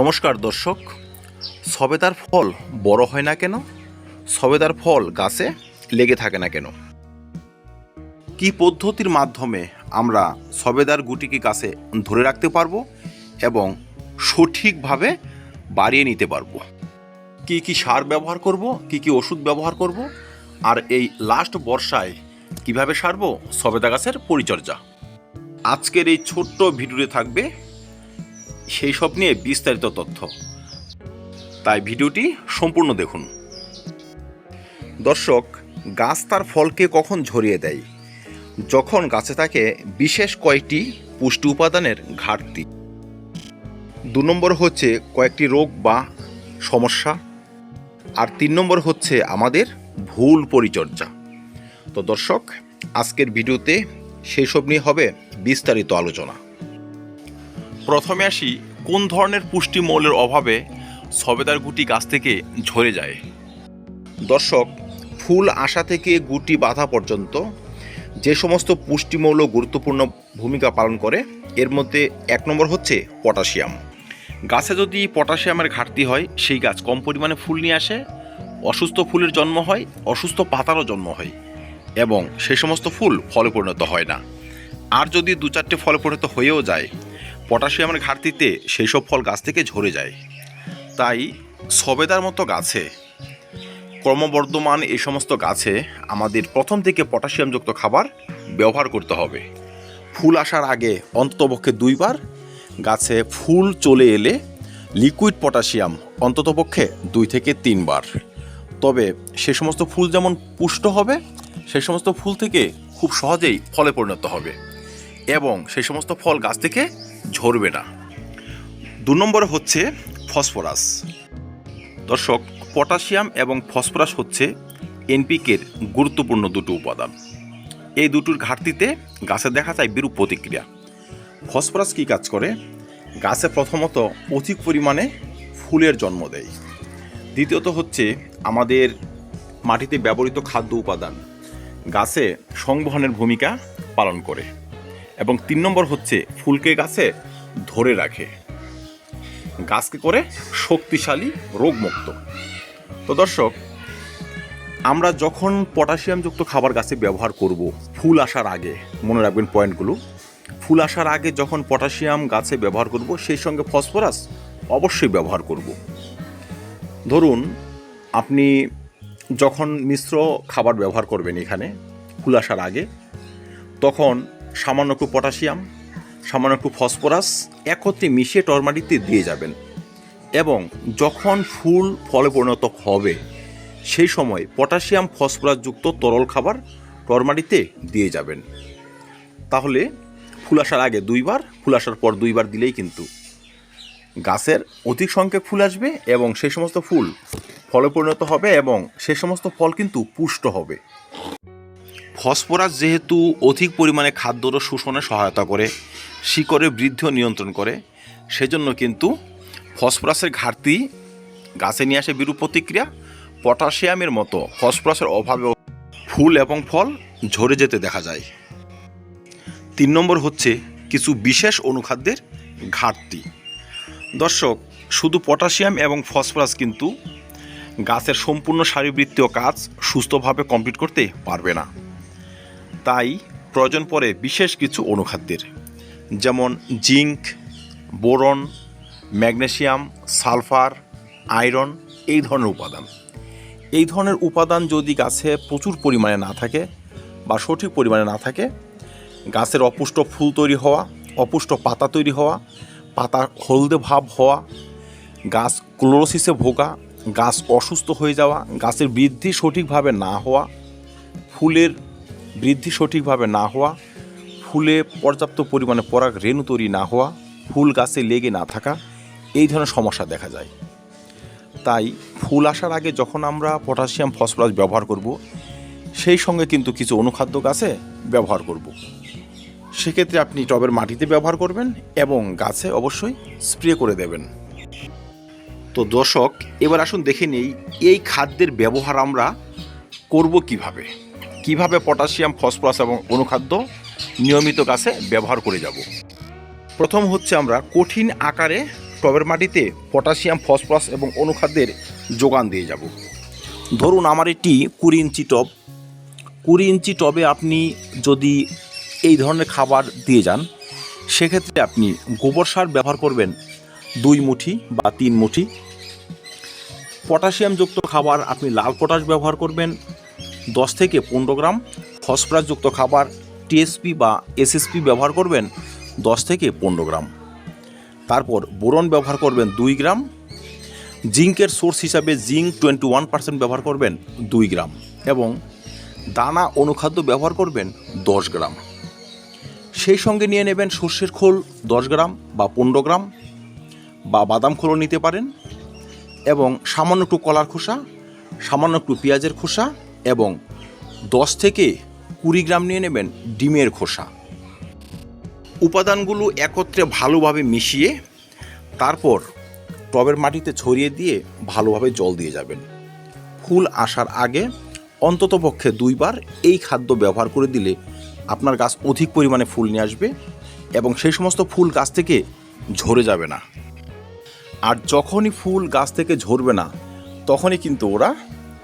নমস্কার দর্শক। সবেদার ফল বড় হয় না কেন? সবেদার ফল গাছে লেগে থাকে না কেন? কি পদ্ধতির মাধ্যমে আমরা সবেদার গুটিকে গাছে ধরে রাখতে পারব এবং সঠিকভাবে বাড়িয়ে নিতে পারব? কি কি সার ব্যবহার করব? কি কি ওষুধ ব্যবহার করব? আর এই লাস্ট বর্ষায় কীভাবে সারবো? সবেদা গাছের পরিচর্যা। আজকের এই ছোট্ট ভিডিওতে থাকবে সেই সব নিয়ে বিস্তারিত তথ্য। তাই ভিডিওটি সম্পূর্ণ দেখুন। দর্শক, গাছ তার ফলকে কখন ঝরিয়ে দেয়? যখন গাছে থাকে বিশেষ কয়েকটি পুষ্টি উপাদানের ঘাটতি। দু নম্বর হচ্ছে কয়েকটি রোগ বা সমস্যা। আর তিন নম্বর হচ্ছে আমাদের ভুল পরিচর্যা। তো দর্শক, আজকের ভিডিওতে সেই সব নিয়ে হবে বিস্তারিত আলোচনা। প্রথমে আসি কোন ধরনের পুষ্টি মৌলের অভাবে সবেদার গুটি গাছ থেকে ঝরে যায়? দর্শক, ফুল আসা থেকে গুটি বাঁধা পর্যন্ত যে সমস্ত পুষ্টিমৌল গুরুত্বপূর্ণ ভূমিকা পালন করে, এর মধ্যে এক নম্বর হচ্ছে পটাশিয়াম। গাছে যদি পটাশিয়ামের ঘাটতি হয়, সেই গাছ কম পরিমাণে ফুল নিয়ে আসে, অসুস্থ ফুলের জন্ম হয়, অসুস্থ পাতারও জন্ম হয় এবং সেই সমস্ত ফুল ফলে পরিণত হয় না। আর যদি দু চারটে ফলে পরিণত হয়েও যায় পটাশিয়ামের ঘাটতিতে সেই সব ফল গাছ থেকে ঝরে যায়। তাই সবেদার মতো গাছে ক্রমবর্ধমান এই সমস্ত গাছে আমাদের প্রথম থেকে পটাশিয়ামযুক্ত খাবার ব্যবহার করতে হবে। ফুল আসার আগে অন্ততপক্ষে দুইবার গাছে ফুল চলে এলে লিকুইড পটাশিয়াম অন্ততপক্ষে দুই থেকে তিনবার। তবে সে সমস্ত ফুল যেমন পুষ্ট হবে, সে সমস্ত ফুল থেকে খুব সহজেই ফলে পরিণত হবে। এবং সেই সমস্ত ফল গাছ থেকে ঝরবে না। দু নম্বরে হচ্ছে ফসফরাস। দর্শক, পটাশিয়াম এবং ফসফরাস হচ্ছে এনপিকের গুরুত্বপূর্ণ দুটো উপাদান। এই দুটোর ঘাটতিতে গাছে দেখা যায় বিরূপ প্রতিক্রিয়া। ফসফরাস কী কাজ করে? গাছে প্রথমত অধিক পরিমাণে ফুলের জন্ম দেয়। দ্বিতীয়ত হচ্ছে আমাদের মাটিতে ব্যবহৃত খাদ্য উপাদান। গাছে সংবহনের ভূমিকা পালন করে। এবং তিন নম্বর হচ্ছে ফুলকে গাছে ধরে রাখে। গাছকে করে শক্তিশালী রোগমুক্ত। তো দর্শক, আমরা যখন পটাশিয়ামযুক্ত খাবার গাছে ব্যবহার করব, ফুল আসার আগে, মনে রাখবেন পয়েন্টগুলো, ফুল আসার আগে যখন পটাশিয়াম গাছে ব্যবহার করব, সেই সঙ্গে ফসফরাস অবশ্যই ব্যবহার করব। ধরুন, আপনি যখন মিশ্র খাবার ব্যবহার করবেন এখানে, ফুল আসার আগে, তখন সামান্য একটু পটাশিয়াম, সামান্য একটু ফসফরাস একত্রে মিশিয়ে টরমাটিতে দিয়ে যাবেন। এবং যখন ফুল ফলে পরিণত হবে, সেই সময় পটাশিয়াম ফসফরাসযুক্ত তরল খাবার টরমাটিতে দিয়ে যাবেন। তাহলে ফুল আসার আগে দুইবার, ফুল আসার পর দুইবার দিলেই কিন্তু গাছের অধিক সংখ্যক ফুল আসবে এবং সেই সমস্ত ফুল ফলে পরিণত হবে এবং সে সমস্ত ফল কিন্তু পুষ্ট হবে। ফসফরাস যেহেতু অধিক পরিমাণে খাদ্যর শোষণে সহায়তা করে, শিকড়ে বৃদ্ধি ও নিয়ন্ত্রণ করে, সেজন্য কিন্তু ফসফরাসের ঘাটতি গাছে নিয়ে আসে বিরূপ প্রতিক্রিয়া। পটাশিয়ামের মতো ফসফরাসের অভাবেও ফুল এবং ফল ঝরে যেতে দেখা যায়। তিন নম্বর হচ্ছে কিছু বিশেষ অনুখাদ্যের ঘাটতি। দর্শক, শুধু পটাশিয়াম এবং ফসফরাস কিন্তু গাছের সম্পূর্ণ শারীরবৃত্তীয় কাজ সুস্থভাবে কমপ্লিট করতে পারবে না। তাই প্রয়োজন পড়ে বিশেষ কিছু অনুখাদ্যের, যেমন zinc, boron, magnesium, sulphur, iron, এই ধরনের উপাদান। এই ধরনের উপাদান যদি গাছে প্রচুর পরিমাণে না থাকে বা সঠিক পরিমাণে না থাকে, গাছের অপুষ্ট ফুল তৈরি হওয়া, অপুষ্ট পাতা তৈরি হওয়া, পাতা হলদে ভাব হওয়া, গাছ ক্লোরোসিসে ভোগা, গাছ অসুস্থ হয়ে যাওয়া, গাছের বৃদ্ধি সঠিকভাবে না হওয়া, ফুলের বৃদ্ধি সঠিকভাবে না হওয়া, ফুলে পর্যাপ্ত পরিমাণে পরাগ রেণু তৈরি না হওয়া, ফুল গাছে লেগে না থাকা, এই ধরনের সমস্যা দেখা যায়। তাই ফুল আসার আগে যখন আমরা পটাশিয়াম ফসফরাস ব্যবহার করব, সেই সঙ্গে কিন্তু কিছু অনুখাদ্য গাছে ব্যবহার করব। সেক্ষেত্রে আপনি টবের মাটিতে ব্যবহার করবেন এবং গাছে অবশ্যই স্প্রে করে দেবেন। তো দর্শক, এবার আসুন দেখে নেই, এই খাদ্যের ব্যবহার আমরা করব কীভাবে? কীভাবে পটাশিয়াম, ফসফরাস এবং অনুখাদ্য নিয়মিত গাছে ব্যবহার করে যাব? প্রথম হচ্ছে আমরা কঠিন আকারে টবের মাটিতে পটাশিয়াম, ফসফরাস এবং অনুখাদ্যের যোগান দিয়ে যাব। ধরুন আমার একটি কুড়ি ইঞ্চি টব। কুড়ি ইঞ্চি টবে আপনি যদি এই ধরনের খাবার দিয়ে যান, সেক্ষেত্রে আপনি গোবর সার ব্যবহার করবেন দুই মুঠি বা তিন মুঠি। পটাশিয়ামযুক্ত খাবার আপনি লাল পটাশ ব্যবহার করবেন দশ থেকে পনেরো গ্রাম ফসফরাসযুক্ত খাবার টিএসপি বা এসএসপি ব্যবহার করবেন দশ থেকে পনেরো গ্রাম। তারপর বোরন ব্যবহার করবেন দুই গ্রাম। জিঙ্কের সোর্স হিসাবে জিঙ্ক টোয়েন্টি ওয়ান পার্সেন্ট ব্যবহার করবেন দুই গ্রাম এবং দানা অনুখাদ্য ব্যবহার করবেন দশ গ্রাম। সেই সঙ্গে নিয়ে নেবেন সর্ষের খোল দশ গ্রাম বা পনেরো গ্রাম বা বাদাম খোলও নিতে পারেন এবং সামান্য একটু কলার খোসা, সামান্য একটু পেঁয়াজের খোসা এবং দশ থেকে কুড়ি গ্রাম নিয়ে নেবেন ডিমের খোসা। উপাদানগুলো একত্রে ভালোভাবে মিশিয়ে তারপর টবের মাটিতে ছড়িয়ে দিয়ে ভালোভাবে জল দিয়ে যাবেন। ফুল আসার আগে অন্ততপক্ষে দুইবার এই খাদ্য ব্যবহার করে দিলে আপনার গাছ অধিক পরিমাণে ফুল নিয়ে আসবে এবং সেই সমস্ত ফুল গাছ থেকে ঝরে যাবে না। আর যখনই ফুল গাছ থেকে ঝরবে না, তখনই কিন্তু ওরা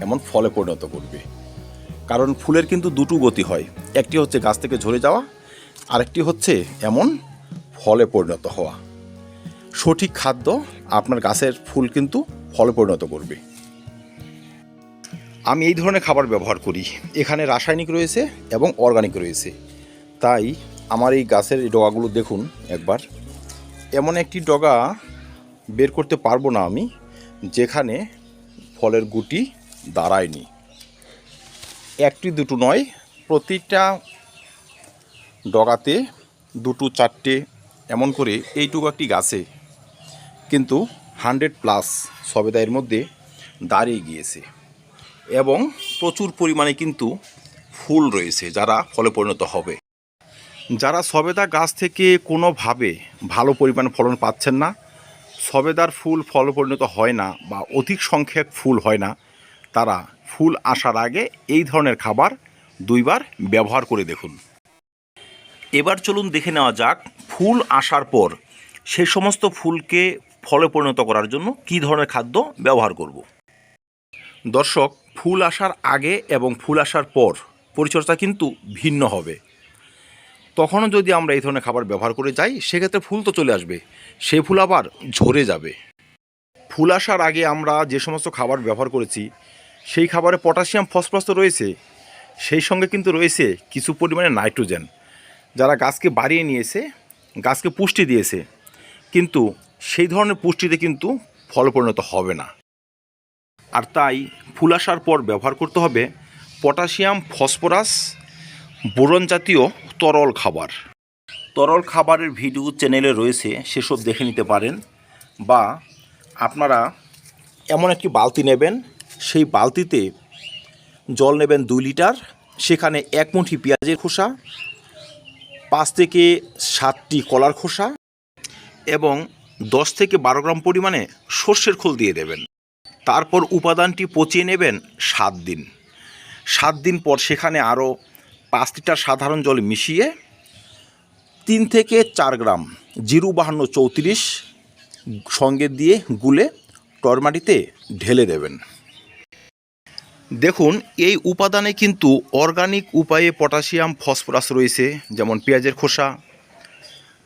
এমন ফলে পরিণত করবে। কারণ ফুলের কিন্তু দুটো গতি হয়, একটি হচ্ছে গাছ থেকে ঝরে যাওয়া, আরেকটি হচ্ছে এমন ফলে পরিণত হওয়া। সঠিক খাদ্য আপনার গাছের ফুল কিন্তু ফলে পরিণত করবে। আমি এই ধরনের খাবার ব্যবহার করি। এখানে রাসায়নিক রয়েছে এবং অর্গানিক রয়েছে। তাই আমার এই গাছের ডগাগুলো দেখুন একবার। এমন একটি ডগা বের করতে পারব না আমি, যেখানে ফলের গুটি দাঁড়ায়নি। একটি দুটো নয়, প্রতিটা ডগাতে দুটো, চারটে, এমন করে এইটুকু একটি গাছে। কিন্তু হান্ড্রেড প্লাস সবেদা এর মধ্যে দাঁড়িয়ে গিয়েছে। এবং প্রচুর পরিমাণে কিন্তু ফুল রয়েছে যারা ফলে পরিণত হবে। যারা সবেদা গাছ থেকে কোনোভাবে ভালো পরিমাণ ফলন পাচ্ছেন না, সবেদার ফুল ফল পরিণত হয় না বা অধিক সংখ্যক ফুল হয় না তারা ফুল আসার আগে এই ধরনের খাবার দুইবার ব্যবহার করে দেখুন। এবার চলুন দেখে নেওয়া যাক ফুল আসার পর সেই সমস্ত ফুলকে ফলে পরিণত করার জন্য কী ধরনের খাদ্য ব্যবহার করব। দর্শক, ফুল আসার আগে এবং ফুল আসার পর পরিচর্যা কিন্তু ভিন্ন হবে। তখনও যদি আমরা এই ধরনের খাবার ব্যবহার করে যাই, সেক্ষেত্রে ফুল তো চলে আসবে সেই ফুল আবার ঝরে যাবে। ফুল আসার আগে আমরা যে সমস্ত খাবার ব্যবহার করেছি সেই খাবারে পটাশিয়াম, ফসফরাস তো রয়েছে। সেই সঙ্গে কিন্তু রয়েছে কিছু পরিমাণে নাইট্রোজেন। যারা গাছকে বাড়িয়ে নিয়েছে, গাছকে পুষ্টি দিয়েছে, কিন্তু সেই ধরনের পুষ্টিতে কিন্তু ফল পরিণত হবে না। আর তাই ফুল আসার পর ব্যবহার করতে হবে পটাশিয়াম, ফসফরাস, বোরন জাতীয় তরল খাবার। তরল খাবারের ভিডিও চ্যানেলে রয়েছে, সেসব দেখে নিতে পারেন। বা আপনারা এমন একটি বালতি নেবেন সেই বালতিতে জল নেবেন দুই লিটার, সেখানে এক মুঠি পেঁয়াজের খোসা, পাঁচ থেকে সাতটি কলার খোসা এবং দশ থেকে বারো গ্রাম পরিমাণে সর্ষের খোল দিয়ে দেবেন। তারপর উপাদানটি পচিয়ে নেবেন সাত দিন। সাত দিন পর সেখানে আরও পাঁচ লিটার সাধারণ জল মিশিয়ে তিন থেকে চার গ্রাম জিরু বাহান্ন চৌত্রিশ সঙ্গে দিয়ে গুলে টরমাটিতে ঢেলে দেবেন। দেখুন, এই উপাদানে কিন্তু অর্গানিক উপায়ে পটাশিয়াম ফসফরাস রয়েছে, যেমন পেঁয়াজের খোসা,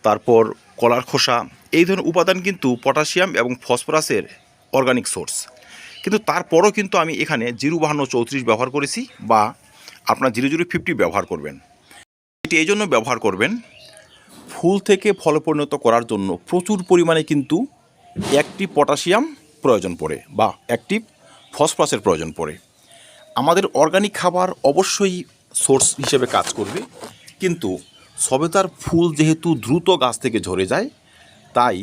তারপর কলার খোসা। এই ধরনের উপাদান কিন্তু পটাশিয়াম এবং ফসফরাসের অর্গানিক সোর্স কিন্তু তারপরও কিন্তু আমি এখানে জিরো বাহান্ন চৌত্রিশ ব্যবহার করেছি বা আপনার জিরো জিরো ফিফটি ব্যবহার করবেন। এটি এই জন্য ব্যবহার করবেন, ফুল থেকে ফল পরিণত করার জন্য প্রচুর পরিমাণে কিন্তু একটি পটাশিয়াম প্রয়োজন পড়ে বা একটি ফসফরাসের প্রয়োজন পড়ে। আমাদের অর্গানিক খাবার অবশ্যই সোর্স হিসেবে কাজ করবে। কিন্তু সবেতার ফুল যেহেতু দ্রুত গাছ থেকে ঝরে যায়, তাই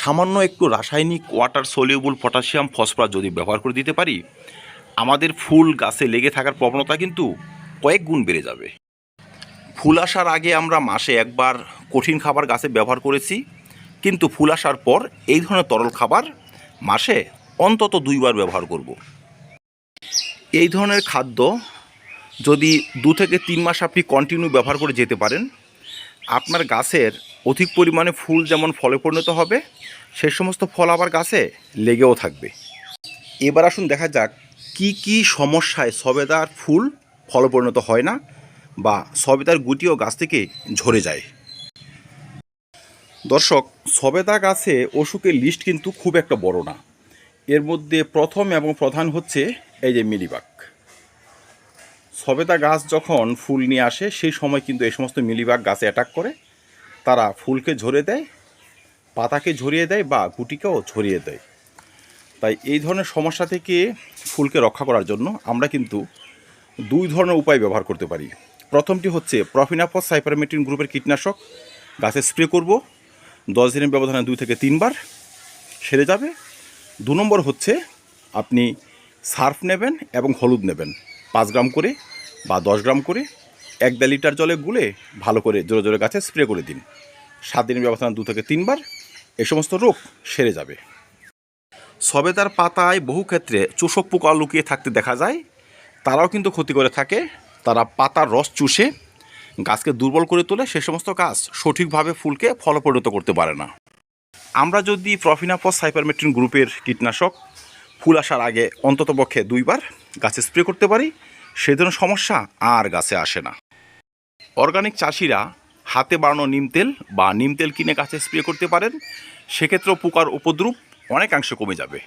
সামান্য একটু রাসায়নিক ওয়াটার সলিউবল পটাশিয়াম ফসফরাস যদি ব্যবহার করে দিতে পারি, আমাদের ফুল গাছে লেগে থাকার প্রবণতা কিন্তু কয়েক গুণ বেড়ে যাবে। ফুল আসার আগে আমরা মাসে একবার কঠিন খাবার গাছে ব্যবহার করেছি, কিন্তু ফুল আসার পর এই ধরনের তরল খাবার মাসে অন্তত দুইবার ব্যবহার করব। এই ধরনের খাদ্য যদি দু থেকে তিন মাস আপনি কন্টিনিউ ব্যবহার করে যেতে পারেন, আপনার গাছের অধিক পরিমাণে ফুল যেমন ফলে পরিণত হবে সেই সমস্ত ফল আবার গাছে লেগেও থাকবে। এবার আসুন দেখা যাক কি কি সমস্যায় সবেদার ফুল ফল পরিণত হয় না বা সবেদার গুটিও গাছ থেকে ঝরে যায়। দর্শক, সবেদা গাছে অসুখের লিস্ট কিন্তু খুব একটা বড় না। এর মধ্যে প্রথম এবং প্রধান হচ্ছে এই যে মিলিবাগ। সবেদা গাছ যখন ফুল নিয়ে আসে, সেই সময় কিন্তু এই সমস্ত মিলিবাগ গাছে অ্যাটাক করে। তারা ফুলকে ঝরে দেয়, পাতাকে ঝরিয়ে দেয় বা গুটিকেও ঝরিয়ে দেয়। তাই এই ধরনের সমস্যা থেকে ফুলকে রক্ষা করার জন্য আমরা কিন্তু দুই ধরনের উপায় ব্যবহার করতে পারি। প্রথমটি হচ্ছে প্রফিনাফস সাইপারমেটিন গ্রুপের কীটনাশক। গাছে স্প্রে করব। দশ দিনের ব্যবধানে দুই থেকে তিনবার সেরে যাবে। দু নম্বর হচ্ছে আপনি সার্ফ নেবেন এবং হলুদ নেবেন। পাঁচ গ্রাম করে বা দশ গ্রাম করে এক দেড় লিটার জলে গুলে ভালো করে জোরে জোরে গাছে স্প্রে করে দিন। সাত দিনের ব্যবধানে দু থেকে তিনবার এই সমস্ত রোগ সেরে যাবে। সবেদার পাতায় বহু ক্ষেত্রে চোষক পোকা লুকিয়ে থাকতে দেখা যায়। তারাও কিন্তু ক্ষতি করে থাকে। তারা পাতার রস চুষে গাছকে দুর্বল করে তোলে সে সমস্ত গাছ সঠিকভাবে ফুলকে ফলপরিণত করতে পারে না। আমরা যদি প্রফিনাফস সাইপারমেট্রিন গ্রুপের কীটনাশক ফুল আসার আগে অন্ততপক্ষে দুইবার গাছে স্প্রে করতে পারি ধরনের সমস্যা আর গাছে আসে না। অর্গানিক চাষিরা হাতে বানানো নিম তেল বা নিম তেল কিনে গাছে স্প্রে করতে পারেন, সেক্ষেত্রেও পোকার উপদ্রুপ অনেকাংশে কমে যাবে।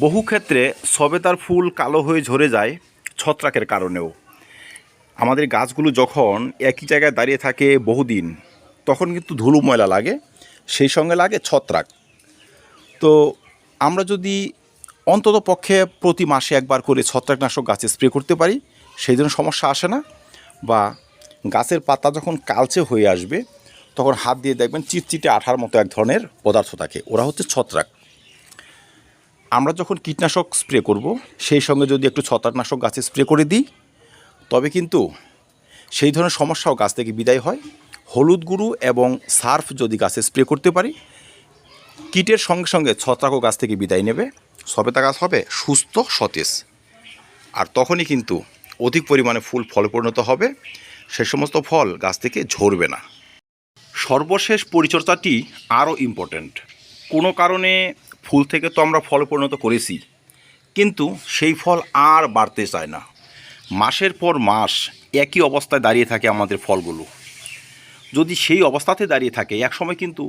বহু ক্ষেত্রে সবেতার ফুল কালো হয়ে ঝরে যায় ছত্রাকের কারণেও। আমাদের গাছগুলো যখন একই জায়গায় দাঁড়িয়ে থাকে বহুদিন, তখন কিন্তু ধুলো ময়লা লাগে, সেই সঙ্গে লাগে ছত্রাক। তো আমরা যদি অন্তত পক্ষে প্রতি মাসে একবার করে ছত্রাকনাশক গাছে স্প্রে করতে পারি, সেই জন্য সমস্যা আসে না। বা গাছের পাতা যখন কালচে হয়ে আসবে, তখন হাত দিয়ে দেখবেন চিটচিটে আঠার মতো এক ধরনের পদার্থ থাকে, ওরা হচ্ছে ছত্রাক। আমরা যখন কীটনাশক স্প্রে করব, সেই সঙ্গে যদি একটু ছত্রাকনাশক গাছে স্প্রে করে দিই, তবে কিন্তু সেই ধরনের সমস্যাও গাছ থেকে বিদায় হয়। হলুদ গুঁড়ো এবং সার্ফ যদি গাছে স্প্রে করতে পারি, কীটের সঙ্গে সঙ্গে ছত্রাকও গাছ থেকে বিদায় নেবে। সবেতা গাছ হবে, সুস্থ সতেজ। আর তখনই কিন্তু অধিক পরিমাণে ফুল ফলে পরিণত হবে, সে সমস্ত ফল গাছ থেকে ঝরবে না। সর্বশেষ পরিচর্যাটি আরও ইম্পর্ট্যান্ট কোনো কারণে ফুল থেকে তো আমরা ফল পরিণত করেছি, কিন্তু সেই ফল আর বাড়তে চায় না। মাসের পর মাস একই অবস্থায় দাঁড়িয়ে থাকে আমাদের ফলগুলো। যদি সেই অবস্থাতে দাঁড়িয়ে থাকে এক সময় কিন্তু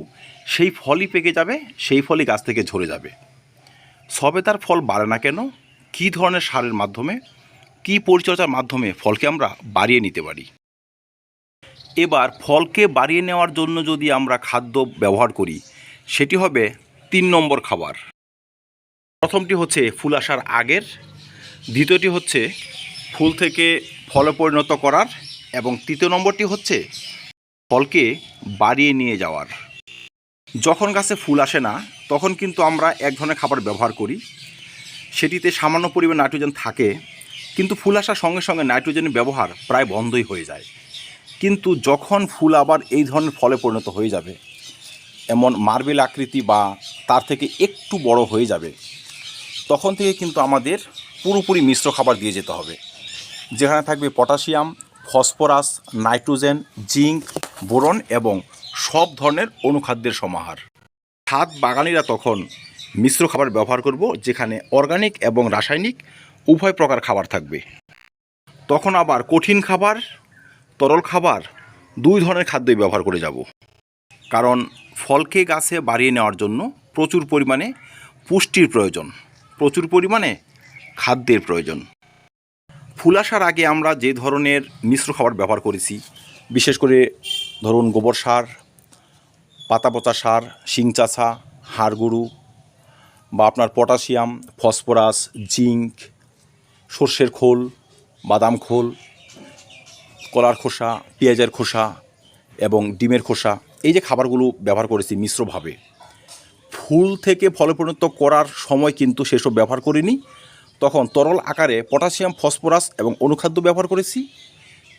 সেই ফলই পেকে যাবে, সেই ফলই গাছ থেকে ঝরে যাবে। সবে তার ফল বাড়ে না কেন? কী ধরনের সারের মাধ্যমে, কী পরিচর্যার মাধ্যমে ফলকে আমরা বাড়িয়ে নিতে পারি? এবার ফলকে বাড়িয়ে নেওয়ার জন্য যদি আমরা খাদ্য ব্যবহার করি, সেটি হবে তিন নম্বর খাবার। প্রথমটি হচ্ছে ফুল আসার আগের, দ্বিতীয়টি হচ্ছে ফুল থেকে ফলে পরিণত করার, এবং তৃতীয় নম্বরটি হচ্ছে ফলকে বাড়িয়ে নিয়ে যাওয়ার। যখন গাছে ফুল আসে না, তখন কিন্তু আমরা এক ধরনের খাবার ব্যবহার করি। সেটিতে সামান্য পরিমাণ নাইট্রোজেন থাকে, কিন্তু ফুল আসার সঙ্গে সঙ্গে নাইট্রোজেনের ব্যবহার প্রায় বন্ধই হয়ে যায়। কিন্তু যখন ফুল আবার এই ধরনের ফলে পরিণত হয়ে যাবে, এমন মার্বেল আকৃতি বা তার থেকে একটু বড় হয়ে যাবে, তখন থেকে কিন্তু আমাদের পুরোপুরি মিশ্র খাবার দিয়ে যেতে হবে। যেখানে থাকবে potassium, phosphorus, nitrogen, zinc, boron এবং সব ধরনের অনুখাদ্যের সমাহার। ছাদ বাগানিরা তখন মিশ্র খাবার ব্যবহার করব, যেখানে অর্গানিক এবং রাসায়নিক উভয় প্রকার খাবার থাকবে। তখন আবার কঠিন খাবার, তরল খাবার দুই ধরনের খাদ্যই ব্যবহার করে যাব। কারণ ফলকে গাছে বাড়িয়ে নেওয়ার জন্য প্রচুর পরিমাণে পুষ্টির প্রয়োজন, প্রচুর পরিমাণে খাদ্যের প্রয়োজন। ফুল আসার আগে আমরা যে ধরনের মিশ্র খাবার ব্যবহার করেছি, বিশেষ করে ধরুন গোবর সার পাতা পচা সার শিংচাছা হাড় গরু বা আপনার পটাশিয়াম, ফসফরাস জিঙ্ক সর্ষের খোল, বাদাম খোল, কলার খোসা, পেঁয়াজের খোসা এবং ডিমের খোসা এই যে খাবারগুলো ব্যবহার করেছি মিশ্রভাবে, ফুল থেকে ফলে পরিণত করার সময় কিন্তু সেসব ব্যবহার করিনি। তখন তরল আকারে পটাশিয়াম, ফসফরাস এবং অনুখাদ্য ব্যবহার করেছি।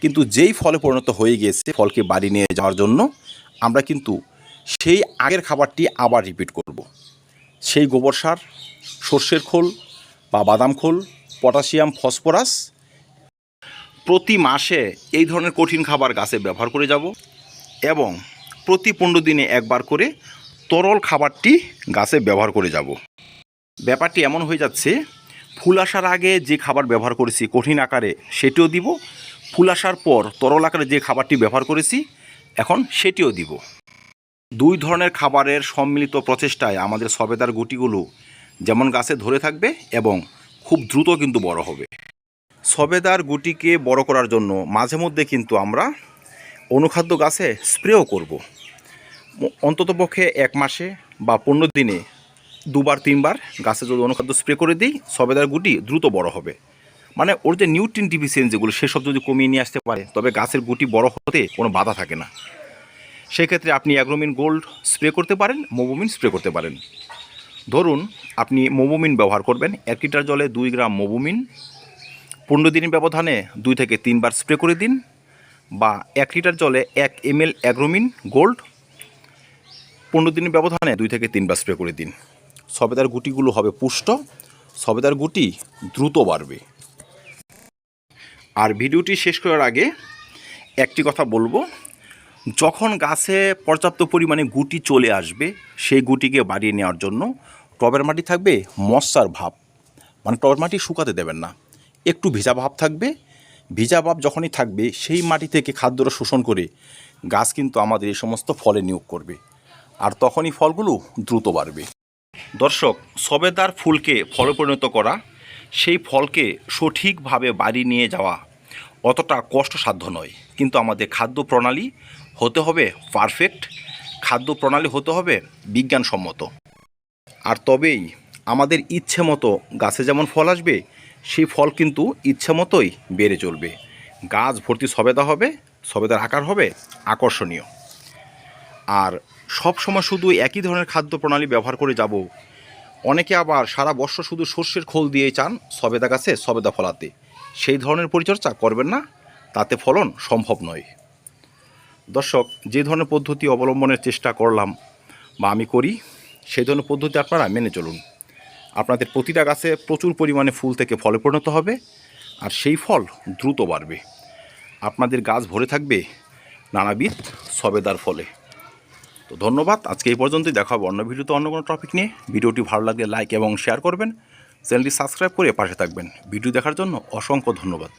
কিন্তু যেই ফলে পরিণত হয়ে গিয়েছে, ফলকে বাড়ি নিয়ে যাওয়ার জন্য আমরা কিন্তু সেই আগের খাবারটি আবার রিপিট করব। সেই গোবর সার, সর্ষের খোল বা বাদাম খোল, পটাশিয়াম, ফসফরাস প্রতি মাসে এই ধরনের কঠিন খাবার গাছে ব্যবহার করে যাব এবং প্রতি পনেরো দিনে একবার করে তরল খাবারটি গাছে ব্যবহার করে যাব ব্যাপারটি এমন হয়ে যাচ্ছে, ফুল আসার আগে যে খাবার ব্যবহার করেছি কঠিন আকারে সেটিও দিব, ফুল আসার পর তরল আকারে যে খাবারটি ব্যবহার করেছি, এখন সেটিও দিব দুই ধরনের খাবারের সম্মিলিত প্রচেষ্টায় আমাদের সবেদার গুটিগুলো যেমন গাছে ধরে থাকবে এবং খুব দ্রুত কিন্তু বড় হবে। সবেদার গুটিকে বড় করার জন্য মাঝে মধ্যে কিন্তু আমরা অনুখাদ্য গাছে স্প্রেও করব। অন্ততপক্ষে এক মাসে বা পনেরো দিনে দুবার, তিনবার গাছে যদি অনুখাদ্য স্প্রে করে দিই, সবেদার গুটি দ্রুত বড় হবে। মানে ওর যে নিউট্রিন ডিফিসিয়েন্সিগুলো সেসব যদি কমিয়ে নিয়ে আসতে পারে, তবে গাছের গুটি বড় হতে কোনো বাধা থাকে না। সেক্ষেত্রে আপনি অ্যাগ্রোমিন গোল্ড স্প্রে করতে পারেন, মোবোমিন স্প্রে করতে পারেন। ধরুন, আপনি মোবোমিন ব্যবহার করবেন, এক লিটার জলে দুই গ্রাম মোবোমিন, পনেরো দিনের ব্যবধানে দুই থেকে তিনবার স্প্রে করে দিন বা এক লিটার জলে এক এম এল অ্যাগ্রোমিন গোল্ড পনেরো দিনের ব্যবধানে দুই থেকে তিনবার স্প্রে করে দিন। সবেদার গুটিগুলো হবে পুষ্ট, সবেদার গুটি দ্রুত বাড়বে। আর ভিডিওটি শেষ করার আগে একটি কথা বলব যখন গাছে পর্যাপ্ত পরিমাণে গুটি চলে আসবে, সেই গুটিকে বাড়িয়ে নেওয়ার জন্য টবের মাটি থাকবে মশার ভাব। মানে টবের মাটি শুকাতে দেবেন না। একটু ভিজা ভাব থাকবে। ভিজা ভাব যখনই থাকবে, সেই মাটি থেকে খাদ্যরস শোষণ করে গাছ কিন্তু আমাদের এই সমস্ত ফলে নিয়োগ করবে। আর তখনই ফলগুলো দ্রুত বাড়বে। দর্শক, সবেদার ফুলকে ফলে পরিণত করা, সেই ফলকে সঠিকভাবে বাড়ি নিয়ে যাওয়া অতটা কষ্টসাধ্য নয়। কিন্তু আমাদের খাদ্য প্রণালী হতে হবে পারফেক্ট খাদ্য প্রণালী হতে হবে বিজ্ঞানসম্মত। আর তবেই আমাদের ইচ্ছে মতো গাছে যেমন ফল আসবে, সেই ফল কিন্তু ইচ্ছে মতোই বেড়ে চলবে। গাছ ভর্তি সবেদা হবে, সবেদার আকার হবে আকর্ষণীয়। আর সব সময় শুধু একই ধরনের খাদ্য প্রণালী ব্যবহার করে যাব, অনেকে আবার সারা বর্ষ শুধু সর্ষের খোল দিয়ে চান সবেদা গাছে সবেদা ফলাতে। সেই ধরনের পরিচর্যা করবেন না, তাতে ফলন সম্ভব নয়। দর্শক, যে ধরনের পদ্ধতি অবলম্বনের চেষ্টা করলাম বা আমি করি, সেই ধরনের পদ্ধতি আপনারা মেনে চলুন। আপনাদের প্রতিটা গাছে প্রচুর পরিমাণে ফুল থেকে ফলে পরিণত হবে আর সেই ফল দ্রুত বাড়বে। আপনাদের গাছ ভরে থাকবে নানাবিধ সবেদার ফলে। তো ধন্যবাদ, আজকে এই পর্যন্তই দেখা হবে অন্য ভিডিওতে অন্য কোনো টপিক নিয়ে। ভিডিওটি ভালো লাগলে লাইক এবং শেয়ার করবেন। চ্যানেলটি সাবস্ক্রাইব করে পাশে থাকবেন। ভিডিও দেখার জন্য অসংখ্য ধন্যবাদ।